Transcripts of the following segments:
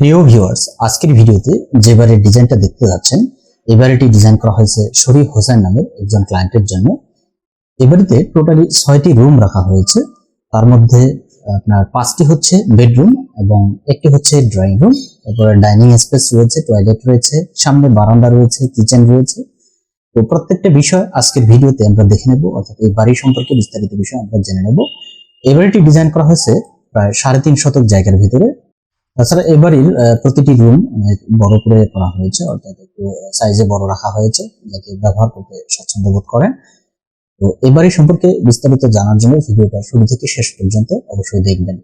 প্রিয় ভিউয়ার্স আজকের ভিডিওতে যে বাড়ির ডিজাইনটা দেখতে যাচ্ছেন এই বাড়িটি ডিজাইন করা হয়েছে শরীফ হোসেন নামের একজন ক্লায়েন্টের জন্য। এ বাড়িতে টোটালি ছয়টি রুম রাখা হয়েছে। তার মধ্যে আপনার পাঁচটি হচ্ছে বেডরুম এবং একটি হচ্ছে ড্রয়িং রুম তারপরে ডাইনিং স্পেস রয়েছে টয়লেট রয়েছে, সামনে বারান্দা রয়েছে কিচেন রয়েছে। তো প্রত্যেকটা বিষয় আজকের ভিডিওতে আমরা দেখে নেব, অর্থাৎ এই বাড়ি সম্পর্কে বিস্তারিত বিষয় আমরা জেনে নেব। এই বাড়িটি ডিজাইন করা হয়েছে প্রায় সাড়ে তিন শতক জায়গার ভিতরে। তাছাড়া আহ, প্রতিটি রুম অনেক বড় করে করা হয়েছে অর্থাৎ একটু সাইজে বড় রাখা হয়েছে যাতে ব্যবহার করতে স্বাচ্ছন্দ্য বোধ করেন। তো এই বাড়ি সম্পর্কে বিস্তারিত জানার জন্য ভিডিওটা শুরু থেকে শেষ পর্যন্ত অবশ্যই দেখবেন।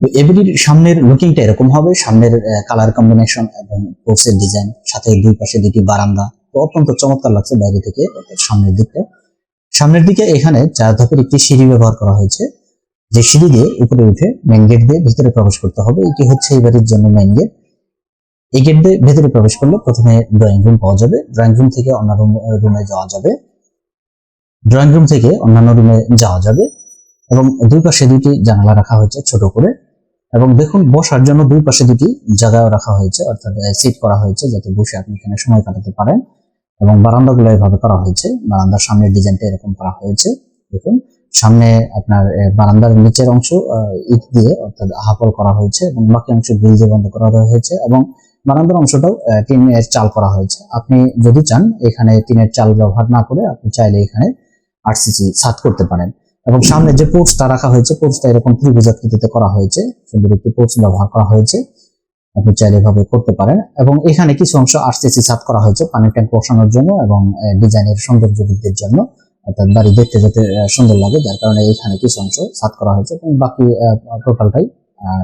তো এই বাড়ির সামনের লুকিংটা এরকম হবে সামনের কালার কম্বিনেশন এবং পোর্সের ডিজাইন সাথে দুই পাশে দুটি বারান্দা। তো অত্যন্ত চমৎকার লাগছে বাইরে থেকে সামনের দিকটা। সামনের দিকে এখানে চার ধাপের একটি সিঁড়ি ব্যবহার করা হয়েছে। যে সিঁড়ি দিয়ে উপরে উঠে মেন গেট দিয়ে ভিতরে প্রবেশ করতে হবে, এটি হচ্ছে এই বাড়ির জন্য মেন গেট এই গেট দিয়ে ভেতরে প্রবেশ করলে প্রথমে ড্রয়িং রুম পাওয়া যাবে। ড্রয়িং রুম থেকে অন্যান্য রুমে যাওয়া যাবে। ড্রয়িং রুম থেকে অন্যান্য রুমে যাওয়া যাবে এবং দুই পাশে দুটি জানালা রাখা হয়েছে ছোট করে এবং দেখুন বসার জন্য দুই পাশে দুটি জায়গা রাখা হয়েছে, অর্থাৎ সিট করা হয়েছে যাতে বসে আপনি এখানে সময় কাটাতে পারেন এবং বারান্দাগুলো এভাবে করা হয়েছে। বারান্দার সামনের ডিজাইনটা এরকম করা হয়েছে। দেখুন সামনে আপনার বারান্দার নিচের অংশ ইট দিয়ে অর্থাৎ হাফল করা হয়েছে এবং বাকি অংশ গ্রিল দিয়ে বন্ধ করা হয়েছে এবং বারান্দার অংশটাও টিনের চাল করা হয়েছে। আপনি যদি চান এখানে টিনের চাল ব্যবহার না করে, আপনি চাইলে এখানে আরসিসি ছাদ করতে পারেন। এবং সামনে যে পোর্টসটা রাখা হয়েছে, পোর্টসটা এরকম ত্রিভুজাকৃতিতে করা হয়েছে। সুন্দর একটি পোর্টস ব্যবহার করা হয়েছে। আপনি চাইলে এভাবে করতে পারেন। এবং এখানে কিছু অংশ আরসিসি ছাদ করা হয়েছে, পানি ট্যাঙ্ক বসানোর জন্য এবং ডিজাইনের সৌন্দর্য বৃদ্ধির জন্য। অর্থাৎ বাড়ি দেখতে যেতে সুন্দর লাগে, যার কারণে এখানে কিছু অংশ ছাদ করা হয়েছে এবং বাকি টোটালটাই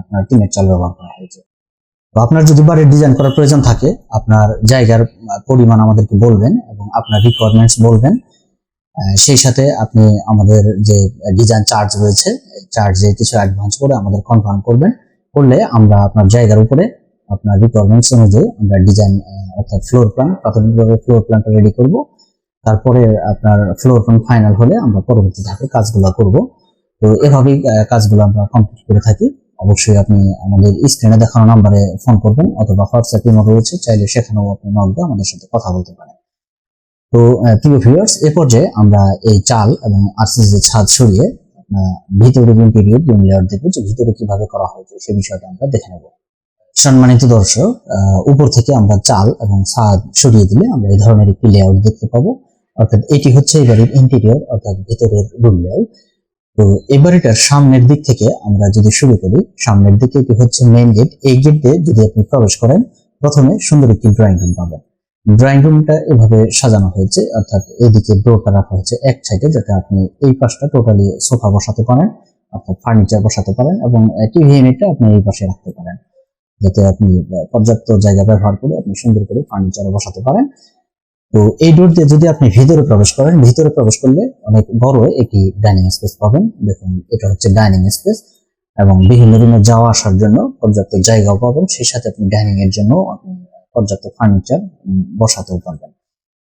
আপনার টিনের চাল ব্যবহার করা হয়েছে। তো আপনার যদি বাড়ির ডিজাইন করার প্রয়োজন থাকে, আপনার জায়গার পরিমাণ আমাদেরকে বলবেন এবং আপনার রিকোয়ারমেন্টস বলবেন সেই সাথে আপনি আমাদের যে ডিজাইন চার্জ রয়েছে চার্জে কিছু অ্যাডভান্স করে আমাদের কনফার্ম করবেন। করলে আমরা আপনার জায়গার উপরে আপনার রিকোয়ারমেন্টস অনুযায়ী আমরা ডিজাইন অর্থাৎ ফ্লোর প্ল্যান প্রাথমিকভাবে ফ্লোর প্ল্যানটা রেডি করব। তারপরে আপনার ফ্লোর প্ল্যান ফাইনাল হলে আমরা পরবর্তী ধাপে কাজগুলো করব। তো এভাবেই কাজগুলো আমরা কমপ্লিট করে থাকি। অবশ্যই আপনি আমাদের স্ক্রিনে দেখানো নাম্বারে ফোন করবেন অথবা হোয়াটসঅ্যাপ ইমেল রয়েছে। চাইলে সেখানেও আপনি নক দিয়ে আমাদের সাথে কথা বলতে পারেন। তো প্রিয় ভিউয়ার্স এ পর্যায়ে আমরা এই চাল এবং আরসিসি ছাদ সরিয়ে ভিতরে ইন্টেরিয়র রুম লেয়ার দেখব যে ভিতরে কীভাবে করা হয়েছে। সে বিষয়টা আমরা দেখে নেব। সম্মানিত দর্শক উপর থেকে আমরা চাল এবং ছাদ সরিয়ে দিলে আমরা এই ধরনের একটি লেআউট দেখতে পাবো। অর্থাৎ এটি হচ্ছে এই বাড়ির ইন্টেরিয়র অর্থাৎ ভিতরের রুম লেআউট তো এই বাড়িটার সামনের দিক থেকে আমরা যদি শুরু করি, সামনের দিকে এটি হচ্ছে মেইন গেট এই গেট দিয়ে যদি আপনি প্রবেশ করেন, প্রথমে সুন্দর একটি ড্রয়িং রুম পাবেন। ড্রয়িং রুমটা এভাবে সাজানো হয়েছে, অর্থাৎ এদিকে ডোরটা রাখা হয়েছে এক সাইডে যাতে আপনি এই পাশটা টোটালি সোফা বসাতে পারেন, অর্থাৎ ফার্নিচার বসাতে পারেন, এবং টিভি ইউনিটটা আপনি এই পাশে রাখতে পারেন। যাতে আপনি পর্যাপ্ত জায়গা ব্যবহার করে আপনি সুন্দর করে ফার্নিচারও বসাতে পারেন। তো এই ডোর দিয়ে যদি আপনি ভিতরে প্রবেশ করেন, ভিতরে প্রবেশ করলে অনেক বড় একটি ডাইনিং স্পেস পাবেন। দেখুন, এটা হচ্ছে ডাইনিং স্পেস এবং বিভিন্ন রুমে যাওয়া আসার জন্য পর্যাপ্ত জায়গাও পাবেন। সেই সাথে আপনি ডাইনিং এর জন্য পর্যাপ্ত ফার্নিচার বসাতেও পারবেন।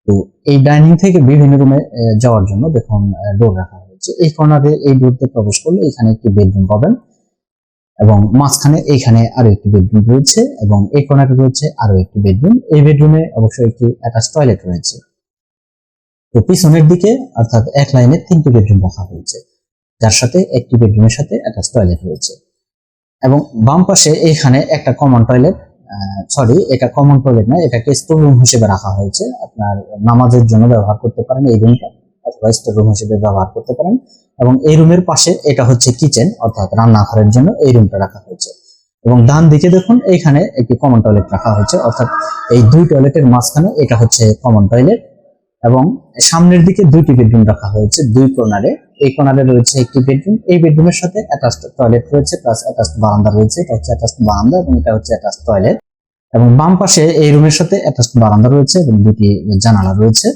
তো এই ডাইনিং থেকে বিভিন্ন রুমে যাওয়ার জন্য দেখুন ডোর রাখা হয়েছে। এই কর্নারে এই ডোর দিয়ে প্রবেশ করলে এখানে একটি বেডরুম পাবেন। এবং মাঝখানে এইখানে আরও একটি বেডরুম রয়েছে এবং এই কর্নারে রয়েছে আরও একটি বেডরুম এই বেডরুমে অবশ্যই একটি অ্যাটাচ টয়লেট রয়েছে। তো পিছনের দিকে অর্থাৎ এক লাইনে তিনটি বেডরুম রাখা হয়েছে। যার সাথে একটি বেডরুমের সাথে অ্যাটাচ টয়লেট রয়েছে। এবং বাম পাশে এখানে একটা কমন টয়লেট সরি এটা কমন টয়লেট না, এটাকে স্টোর রুম হিসেবে রাখা হয়েছে। আপনার নামাজের জন্য ব্যবহার করতে পারেন এই রুমটা অথবা স্টোর রুম হিসেবে ব্যবহার করতে পারেন। এবং এই রুমের পাশে এটা হচ্ছে কিচেন অর্থাৎ রান্নাঘরের জন্য এই রুমটা রাখা হয়েছে। এবং ডান দিকে দেখুন, এইখানে একটি কমন টয়লেট রাখা হয়েছে, অর্থাৎ এই দুই টয়লেটের মাঝখানে এটা হচ্ছে কমন টয়লেট এবং সামনের দিকে দুইটি বেডরুম রাখা হয়েছে, দুই কর্নারে এই কর্নারে রয়েছে একটি বেডরুম এই বেডরুমের সাথে অ্যাটাচড টয়লেট রয়েছে প্লাস অ্যাটাচড বারান্দা রয়েছে, এটা হচ্ছে অ্যাটাচড বারান্দা এবং এটা হচ্ছে অ্যাটাচড টয়লেট এবং বাম পাশে এই রুমের সাথে অ্যাটাচড বারান্দা রয়েছে এবং দুটি জানালা রয়েছে।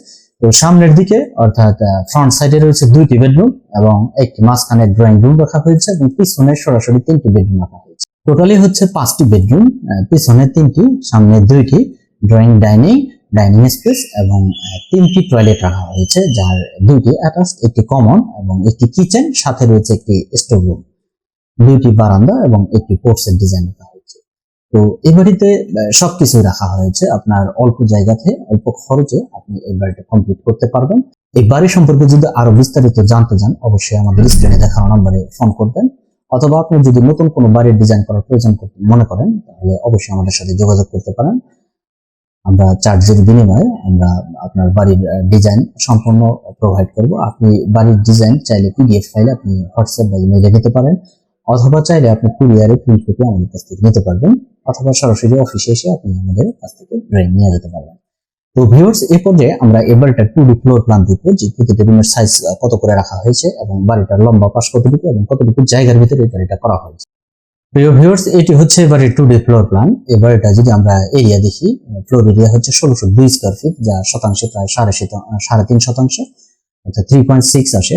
তো সামনের দিকে, অর্থাৎ ফ্রন্ট সাইডে রয়েছে দুইটি বেডরুম এবং একটি মাঝখানে ড্রয়িং রুম রাখা হয়েছে এবং পিছনে সরাসরি তিনটি বেডরুম রাখা হয়েছে। টোটালি হচ্ছে পাঁচটি বেডরুম পিছনে তিনটি, সামনে দুইটি ড্রয়িং ডাইনিং ডাইনিং স্পেস এবং তিনটি টয়লেট রাখা হয়েছে, যার দুইটি অ্যাটাচ একটি কমন এবং একটি কিচেন সাথে রয়েছে একটি স্টোর রুম দুইটি বারান্দা এবং একটি পোর্টসের ডিজাইন রাখা তো এই বাড়িতে সবকিছু রাখা হয়েছে আপনার অল্প জায়গাতে, অল্প খরচে আপনি এই বাড়িটা কমপ্লিট করতে পারবেন। এই বাড়ি সম্পর্কে যদি আরও বিস্তারিত জানতে চান, অবশ্যই আমাদের স্ক্রিনে দেখানো নম্বরে ফোন করবেন। অথবা আপনি যদি নতুন কোনো বাড়ির ডিজাইন করার প্রয়োজন মনে করেন, তাহলে অবশ্যই আমাদের সাথে যোগাযোগ করতে পারেন। আমরা চার্জের বিনিময়ে আমরা আপনার বাড়ির ডিজাইন সম্পূর্ণ প্রোভাইড করব। আপনি বাড়ির ডিজাইন চাইলে পিডিএফ ফাইলে আপনি হোয়াটসঅ্যাপ বা ইমেইলে দিতে পারেন। অথবা চাইলে আপনি কুরিয়ারে প্রিন্ট কপি আমাদের কাছ থেকে নিতে পারবেন, অথবা সরাসরি অফিসে এসে আপনি আমাদের কাছ থেকে ড্রয়িং নিয়ে যেতে পারবেন। তো ভিউয়ার্স এই পর্যায়ে আমরা এবারটা টু ডি ফ্লোর প্ল্যান দিব যে প্রতিটা রুমের সাইজ কত করে রাখা হয়েছে এবং বাড়িটার লম্বা পাশ কতটুকু এবং কতটুকু জায়গার ভিতরে এই বাড়িটা করা হয়েছে। প্রিয় ভিউয়ার্স এটি হচ্ছে এবারে টু ডি ফ্লোর প্ল্যান এবার এটা যদি আমরা এরিয়া দেখি ফ্লোর এরিয়া হচ্ছে ষোলোশো দুই স্কোয়ার ফিট যা শতাংশে প্রায় সাড়ে সাড়ে তিন শতাংশ, অর্থাৎ থ্রি পয়েন্ট সিক্স আসে।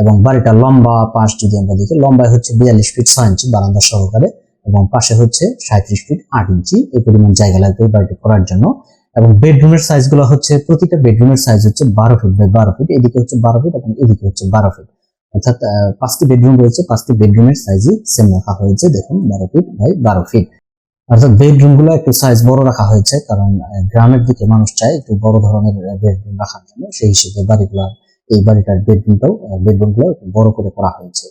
এবং বাড়িটার লম্বা পাশ যদি আমরা দেখি, লম্বায় হচ্ছে বিয়াল্লিশ ফিট ছয় ইঞ্চি বারান্দা সহকারে এবং পাশে হচ্ছে সাঁত্রিশ ফিট আট ইঞ্চি এই পরিমাণ জায়গা লাগবে বাড়িটি করার জন্য। এবং বেডরুমের সাইজগুলো হচ্ছে, প্রতিটা বেডরুমের সাইজ হচ্ছে বারো ফিট বাই বারো ফিট এদিকে হচ্ছে বারো ফিট এবং এদিকে হচ্ছে বারো ফিট অর্থাৎ পাঁচটি বেডরুম রয়েছে, পাঁচটি বেডরুমের সাইজই সেম রাখা হয়েছে, দেখুন, বারো ফিট বাই বারো ফিট অর্থাৎ বেডরুমগুলো একটু সাইজ বড় রাখা হয়েছে, কারণ গ্রামের দিকে মানুষ চায় একটু বড় ধরনের বেডরুম রাখার জন্য, সেই হিসেবে বাড়িগুলো এই বাড়িটার বেডরুমটাও বেডরুমগুলো বড় করে করা হয়েছে।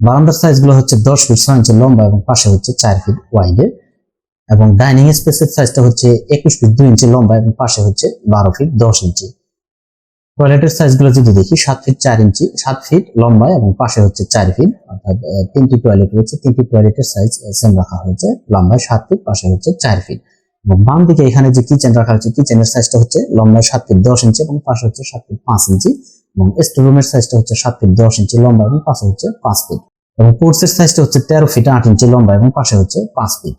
বারান্দার সাইজগুলো হচ্ছে দশ ফিট ছয় ইঞ্চি লম্বা এবং পাশে হচ্ছে চার ফিট ওয়াইডের এবং ডাইনিং স্পেসের সাইজটা হচ্ছে একুশ ফিট দুই ইঞ্চি লম্বা এবং পাশে হচ্ছে বারো ফিট দশ ইঞ্চি টয়লেটের সাইজগুলো যদি দেখি, সাত ফিট চার ইঞ্চি সাত ফিট লম্বা এবং পাশে হচ্ছে চার ফিট অর্থাৎ তিনটি টয়লেট রয়েছে। তিনটি টয়লেটের সাইজ সেম রাখা হয়েছে। লম্বায় সাত ফিট পাশে হচ্ছে চার ফিট এবং বাম দিকে এখানে যে কিচেন রাখা হচ্ছে কিচেনের সাইজটা হচ্ছে লম্বায় সাত ফিট দশ ইঞ্চি এবং পাশে হচ্ছে সাত ফিট পাঁচ ইঞ্চি এবং স্টোর রুমের সাইজটা হচ্ছে সাত ফিট দশ ইঞ্চি লম্বা এবং পাশে হচ্ছে পাঁচ ফিট এবং পোর্টসের সাইজটা হচ্ছে তেরো ফিট আট ইঞ্চি লম্বা এবং পাশে হচ্ছে পাঁচ ফিট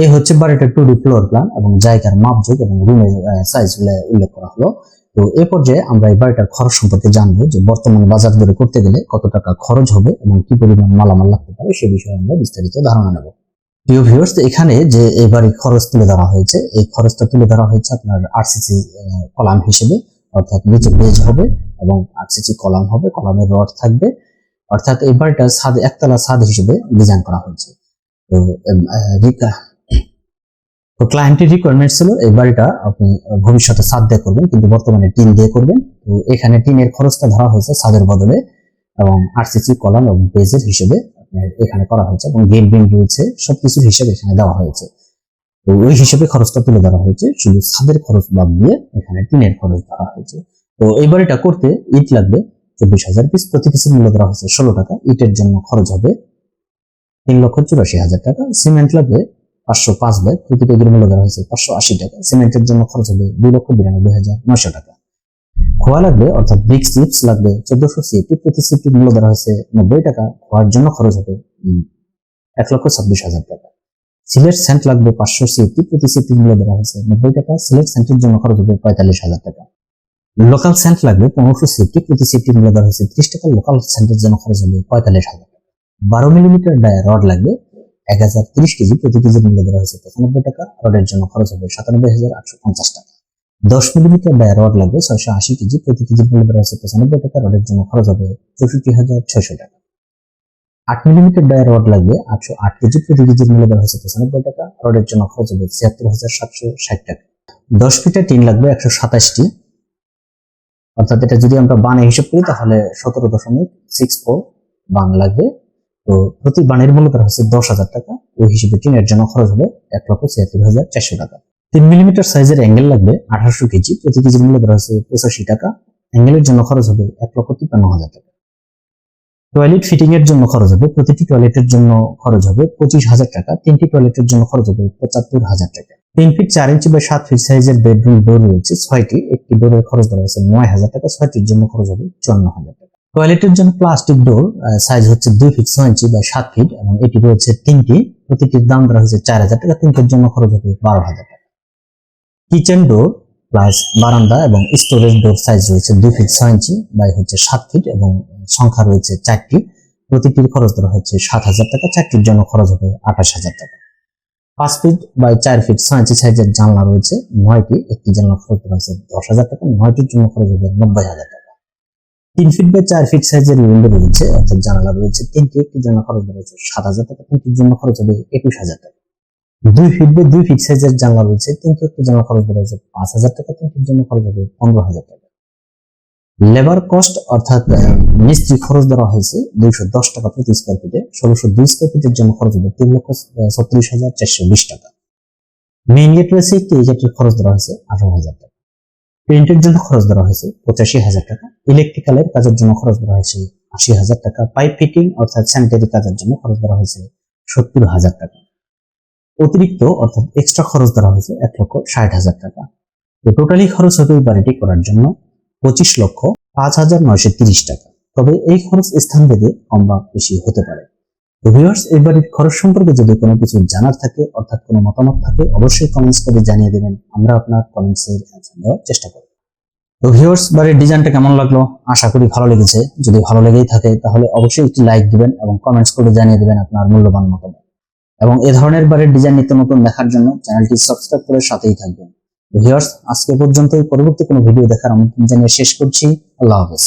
এই হচ্ছে বাড়িটার টু ডি ফ্লোর প্ল্যান এবং জায়গার মাপযোগ এবং রুমের সাইজ উল্লেখ করা হলো। তো এ পর্যায়ে আমরা এই বাড়িটার খরচ সম্পর্কে জানব যে বর্তমান বাজার দরে করতে গেলে কত টাকা খরচ হবে এবং কি পরিমাণ মালামাল লাগতে পারে সে বিষয়ে আমরা বিস্তারিত ধারণা নেব। প্রিয় ভিউয়ার্স এখানে যে এই বাড়ির খরচ তুলে ধরা হয়েছে, এই খরচটা তুলে ধরা হয়েছে আপনার আরসিসি কলাম হিসেবে। অর্থাৎ নিচে বেজ হবে এবং আরসিসি কলাম হবে কলামের রড থাকবে। অর্থাৎ এই বাড়িটা ছাদ একতলা ছাদ হিসেবে ডিজাইন করা হয়েছে। তো তো ক্লায়েন্টের রিকোয়ারমেন্ট ছিল এই বাড়িটা আপনি ভবিষ্যতে ছাদ দিয়ে করবেন, কিন্তু বর্তমানে টিন দিয়ে করবেন। তো এখানে টিনের খরচটা ধরা হয়েছে ছাদের বদলে এবং আরসিসি কলাম এবং বেজের হিসেবে এখানে করা হয়েছে এবং গেট বিম রয়েছে, সবকিছুর হিসেবে এখানে দেওয়া হয়েছে। ওই হিসেবে খরচটা তুলে ধরা হয়েছে, শুধু ছাদের খরচ বাদ দিয়ে এখানে টিনের খরচ ধরা হয়েছে। তো এই বাড়িটা করতে ইট লাগবে চব্বিশ হাজার পিস প্রতি পিসের মূল্য ধরা হয়েছে ষোলো টাকা। ইটের জন্য খরচ হবে তিন লক্ষ চুরাশি হাজার টাকা। সিমেন্ট লাগবে পাঁচশো পাঁচ ব্যাগ প্রতি কেজির মূল্য ধরা হয়েছে পাঁচশো আশি টাকা। সিমেন্টের জন্য খরচ হবে দুই লক্ষ বিরানব্বই হাজার নয়শো টাকা। খোয়া লাগবে, অর্থাৎ ব্রিক চিপস লাগবে চোদ্দশো সিএপি প্রতি সিএপির মূল্য ধরা হয়েছে নব্বই টাকা। খোয়ার জন্য খরচ হবে এক লক্ষ ছাব্বিশ হাজার টাকা। সিলেট সেন্ট লাগবে পাঁচশো সিএপি প্রতি সিএপির মূল্য ধরা হয়েছে। নব্বই টাকা, সিলেট সেন্টের জন্য খরচ হবে পঁয়তাল্লিশ হাজার টাকা। লোকাল সেন্ট লাগবে পনেরোশো সিএপি প্রতি সিএপির মূল্য ধরা হয়েছে ত্রিশ টাকা, লোকাল সেন্টের জন্য খরচ হবে পঁয়তাল্লিশ হাজার টাকা। বারো মিলিমিটার ডায়া রড লাগবে এক হাজার তিরিশ কেজি, প্রতি কেজির মূল্য ধরা হয়েছে পঁচানব্বই টাকা, রডের জন্য খরচ হবে সাতানব্বই হাজার আটশো পঞ্চাশ টাকা। দশ মিলিমিটার ডায়া রড লাগবে ছয়শো আশি কেজি, প্রতি কেজির মূল্য ধরা হয়েছে পঁচানব্বই টাকা, রডের জন্য খরচ হবে চৌষট্টি হাজার ছয়শো টাকা। আট মিলিমিটার ডায়া রড লাগবে, আটশো আট কেজি প্রতি কেজির মূল্য ধরা হয়েছে পঁচানব্বই টাকা রডের জন্য খরচ হবে ছিয়াত্তর হাজার সাতশো ষাট টাকা। দশ ফিটের টিন লাগবে একশো সাতাশটি। অর্থাৎ এটা যদি আমরা বানে হিসাব করি, তাহলে সতেরো দশমিক সিক্স ফোর বান লাগবে। তো প্রতি বানের মূল্য ধরা হচ্ছে দশ হাজার টাকা। ওই হিসেবে টিনের জন্য খরচ হবে এক লক্ষ ছিয়াত্তর হাজার চারশো টাকা। তিন মিলিমিটার সাইজের অ্যাঙ্গেল লাগবে আঠারোশো কেজি প্রতি কেজির মূল্য ধরা হচ্ছে পঁচাশি টাকা। অ্যাঙ্গেলের জন্য খরচ হবে এক লক্ষ তিপ্পান্ন হাজার টাকা। টয়লেট ফিটিং এর জন্য খরচ হবে, প্রতিটি টয়লেটের জন্য খরচ হবে পঁচিশ হাজার টাকা, তিনটি টয়লেটের জন্য খরচ হবে পঁচাত্তর হাজার টাকা। তিন ফিট চার ইঞ্চি বা সাত ফিট সাইজের বেডরুম ডোর রয়েছে, ছয়টি, একটি ডোরের খরচ ধরা হয়েছে নয় হাজার টাকা, ছয়টির জন্য খরচ হবে চুয়ান্ন হাজার টাকা। টয়লেটের জন্য প্লাস্টিক ডোর সাইজ হচ্ছে দুই ফিট ছয় ইঞ্চি বা সাত ফিট এবং এটি রয়েছে তিনটি, প্রতিটির দাম ধরা হয়েছে চার হাজার টাকা, তিনটির জন্য খরচ হবে বারো হাজার টাকা। কিচেন ডোর প্লাস বারান্দা এবং স্টোরেজ ডোর সাইজ রয়েছে দুই ফিট ছয় ইঞ্চি বাই হচ্ছে সাত ফিট এবং সংখ্যা রয়েছে চারটি। প্রতিটির খরচ ধরা হচ্ছে সাত হাজার টাকা, চারটির জন্য খরচ হবে আঠাশ হাজার টাকা। পাঁচ ফিট বাই চার ফিট ছয় ইঞ্চি সাইজের জানলা রয়েছে, নয়টি, একটি জানলা খরচ ধরা হচ্ছে দশ হাজার টাকা, নয়টির জন্য খরচ হবে নব্বই হাজার টাকা। তিন ফিট বাই চার ফিট সাইজের উইন্ডো রয়েছে, অর্থাৎ জানালা রয়েছে তিনটি, একটি জন্য খরচ রয়েছে সাত হাজার টাকা, তিনটির জন্য খরচ হবে একুশ হাজার টাকা। দুই ফিট বাই দুই ফিট সাইজের জানলা রয়েছে তিনটি একটি জন্য খরচ রয়েছে পাঁচ হাজার টাকা তিনটির জন্য খরচ হবে পনেরো হাজার টাকা। লেবার কস্ট অর্থাৎ মিস্ত্রি খরচ ধরা হয়েছে দুইশো দশ টাকা প্রতি স্কোয়ার ফিটে ষোলোশো দুই স্কোয়ার ফিটের জন্য খরচ হবে তিন লক্ষ ছত্রিশ হাজার চারশো বিশ টাকা। মেইন গেট রয়েছে একটি গেটের খরচ ধরা হয়েছে আঠারো হাজার টাকা। পেইন্টের জন্য খরচ ধরা হয়েছে পঁচাশি হাজার টাকা। ইলেকট্রিক্যালের কাজের জন্য খরচ ধরা হয়েছে আশি হাজার টাকা। পাইপ ফিটিং অর্থাৎ স্যানিটারি কাজের জন্য খরচ ধরা হয়েছে সত্তর হাজার টাকা। অতিরিক্ত অর্থাৎ এক্সট্রা খরচ ধরা হয়েছে এক লক্ষ ষাট হাজার টাকা। তো টোটালি খরচ হবে এই বাড়িটি করার জন্য পঁচিশ লক্ষ পাঁচ হাজার নয়শো তিরিশ টাকা। তবে এই খরচ স্থান ভেদে কম বা বেশি হতে পারে। তো ভিউয়ার্স এই বাড়ির খরচ সম্পর্কে যদি কোনো কিছু জানার থাকে, অর্থাৎ কোনো মতামত থাকে, অবশ্যই কমেন্টস করে জানিয়ে দেবেন। আমরা আপনার কমেন্টসের অ্যান্সার দেওয়ার চেষ্টা করব। তো ভিউয়ার্স বাড়ির ডিজাইনটা কেমন লাগল? আশা করি ভালো লেগেছে। যদি ভালো লেগেই থাকে, তাহলে অবশ্যই একটি লাইক দিবেন এবং কমেন্টস করে জানিয়ে দেবেন আপনার মূল্যবান মতামত। এবং এ ধরনের বারের ডিজাইন নিত্য নতুন দেখার জন্য চ্যানেলটি সাবস্ক্রাইব করে সাথেই থাকবেন। ভিউয়ার্স আজকে পর্যন্তই। পরবর্তী কোনো ভিডিও দেখার আমন্ত্রণ জানিয়ে শেষ করছি। আল্লাহ হাফেজ।